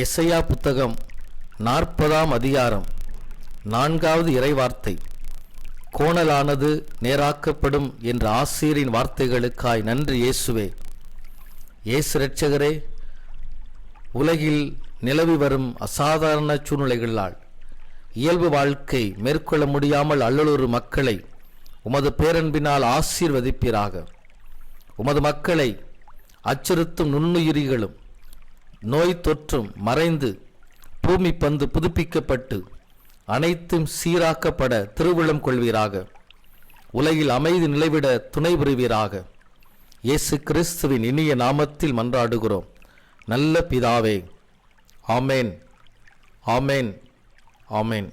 எஸ்ஐயா புத்தகம் நாற்பதாம் அதிகாரம் நான்காவது இறைவார்த்தை. கோணலானது நேராக்கப்படும் என்ற ஆசிரியரின் வார்த்தைகளுக்காய் நன்றி இயேசுவே. இயேசு இரட்சகரே உலகில் நிலவி வரும் அசாதாரண சூழ்நிலைகளால் இயல்பு வாழ்க்கை மேற்கொள்ள முடியாமல் அல்லலொரு மக்களை உமது பேரன்பினால் ஆசீர்வதிப்பீராக. உமது மக்களை அச்சுறுத்தும் நுண்ணுயிரிகளும் நோய் தொற்றும் மறைந்து பூமி பந்து புதுப்பிக்கப்பட்டு அனைத்தும் சீராக்கப்பட திருவிழம் கொள்வீராக. உலகில் அமைதி நிலைவிட துணை புரிவீராக. இயேசு கிறிஸ்துவின் இனிய நாமத்தில் மன்றாடுகிறோம். நல்ல பிதாவே ஆமேன் ஆமேன் ஆமேன்.